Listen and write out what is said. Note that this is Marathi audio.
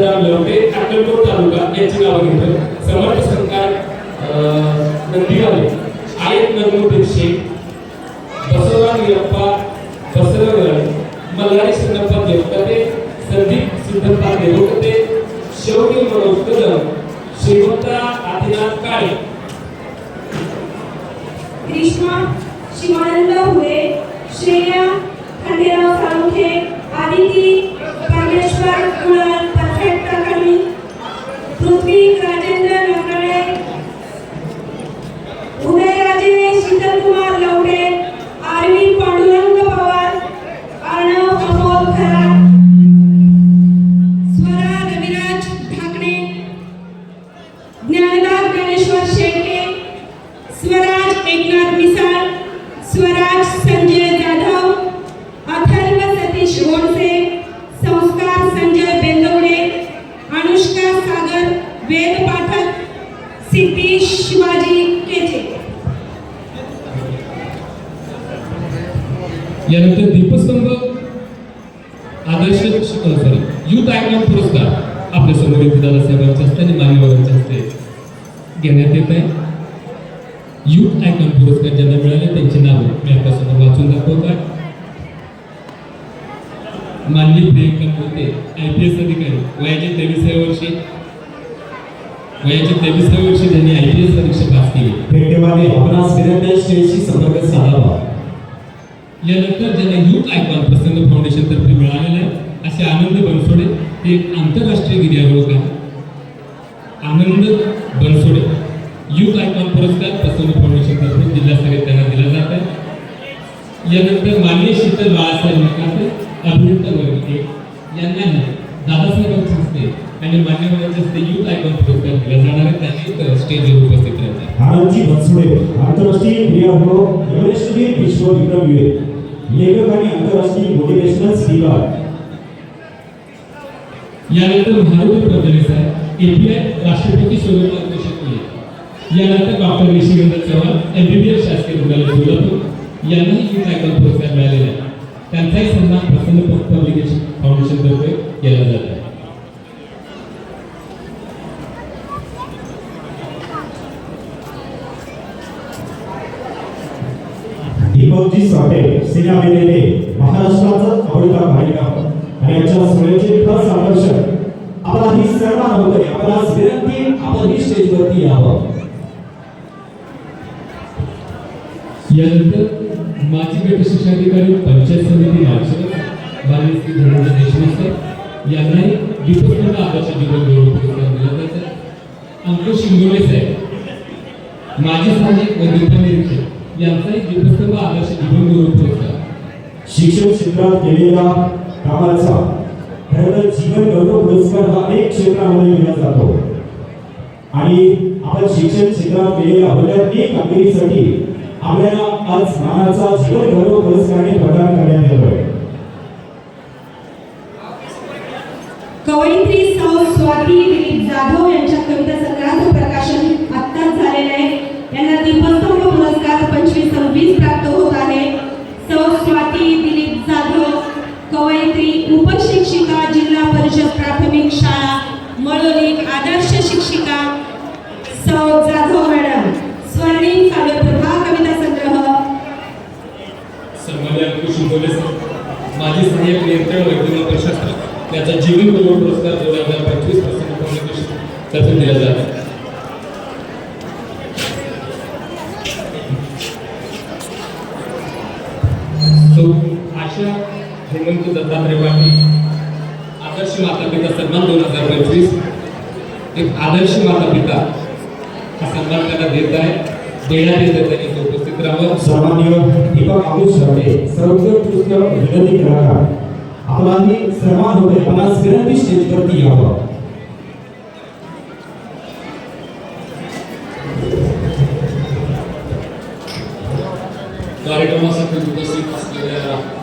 अक्कलकोट तालुका यांची नावं घेतो समर्थ संकार नंदीवाले. आयत नरमुद्दीन शेख बसवराज वीरप्पा बसवगड मल्हारी सिद्धप्पा देवकते संदीप सिद्धप्पा देवकते शौर्य मनोज कदम श्रीमंता आदिनाथ काळे. कृष्णा शिवानंद हुळे श्रेया सिद्धी शिवाजी केचे यानंतर दीपस्तंभ आदर्श सॉरी युथ आयकॉन पुरस्कार आपल्यासमोर येथे दादासाहेबांच्या हस्ते आणि मान्यवरांच्या हस्ते घेण्यात येत आहे. युथ आयकॉन पुरस्कार ज्यांना मिळाले त्यांची नावं मी आपल्यासमोर वाचून दाखवत आहे. मानवी Priyanka Mote I P S अधिकारी वयाचे तेवीस वर्षी वयाच्या तेवीसाव्या वर्षी त्यांनी आय पी एस परीक्षा पास केली. भेटेवाले आपणास विनंती स्टेजशी संपर्क साधावा यानंतर ज्यांना युथ आयकॉन प्रसन्न फाउंडेशन तर्फे मिळालेले आहे असे आनंद बनसोडे हे एक आंतरराष्ट्रीय गिर्यारोहक आहे. आनंद बनसोडे युथ आयकॉन पुरस्कार प्रसन्न फाउंडेशन तर्फे जिल्हास्तरीय त्यांना दिला जात आहे. यानंतर मान्य शीतल बाळासाहेब नकाते अभिनेता वर्ग यांनाही दादासाहेबांच्या हस्ते आणि मान्यवरांच्या हस्ते युथ आयकॉन पुरस्कार दिला जाणार आहे त्यांनी स्टेजवर उपस्थित राहतात आनंदजी बनसोडे आंतरराष्ट्रीय क्रियागृह एव्हरेस्टवीर विश्व विक्रमवीर लेखक आणि आंतरराष्ट्रीय मोटिवेशनल स्पीकर यानंतर मारुती प्रदेश आहे एपीआय राष्ट्रपती स्वरूप मार्गदर्शक यानंतर डॉक्टर निशिगंध चव्हाण एमबीबीएस शासकीय रुग्णालय सोलापूर. यांनाही युथ आयकॉन पुरस्कार मिळालेला आहे. त्यांचाही सन्मान प्रसन्न पब्लिकेशन फाउंडेशन तर्फे केला जात आहे. मनोजी साठे सिने अभिनेते महाराष्ट्राचा आवडता गायिका आणि याच्या सोहळ्याचे खास आकर्षण आपण ही सन्मान होतोय आज विनंती आपण ही स्टेजवरती यावं. यानंतर माजी गट शिक्षणाधिकारी पंचायत समिती मार्गदर्शक माननीय श्री धनंजय देशमुख सर. यांनाही दीपस्तंभ आदर्श जीवन गौरव पुरस्कार दिला जात आहे. अंकुश शिंगोले साहेब माजी स्थानिक व दीपा निरीक्षक यांचाही दीपस्तंभ आदर्श जीवन गौरव पुरस्कार शिक्षण क्षेत्रात केलेल्या कामाचा खरं जीवन गौरव पुरस्कार हा अनेक क्षेत्रामध्ये दिला जातो. आणि आपण शिक्षण क्षेत्रात केलेल्या अवलंबी कामगिरीसाठी आपल्याला आज मानाचा जीवन गौरव पुरस्काराने प्रदान करण्यात येतोय. कवयित्री सौ स्वाती दिलीप जाधव यांच्या उपशिक्षिका जिल्हा परिषद प्राथमिक शाळा मळोली आदर्श शिक्षिका सौ जाधव मॅडम. स्वर्णिम काव्यप्रभा कविता संग्रह. सन्मान्य माजी सहाय्यक नियंत्रण वैद्यकीय प्रशास्त्र याचा जीवन गौरव पुरस्कार दोन हजार पंचवीसपासून फाउंडेशन तर्फे दिला जात आहे. सौ आशा हेमंत दत्तात्रय पाटील आदर्श माता पिता सन्मान दोन हजार पंचवीस एक आदर्श माता पिता हा सन्मान त्यांना देत आहे. देण्यात येत आहे त्यांनी उपस्थित राहावं. सन्मान्य दीपक अमोल शर्टे सर्वोत्कृष्ट विनंती कलाकार. आपलाही सन्मान होते आपणास विनंती स्टेजवरती यावं. कार्यक्रमासाठी उपस्थित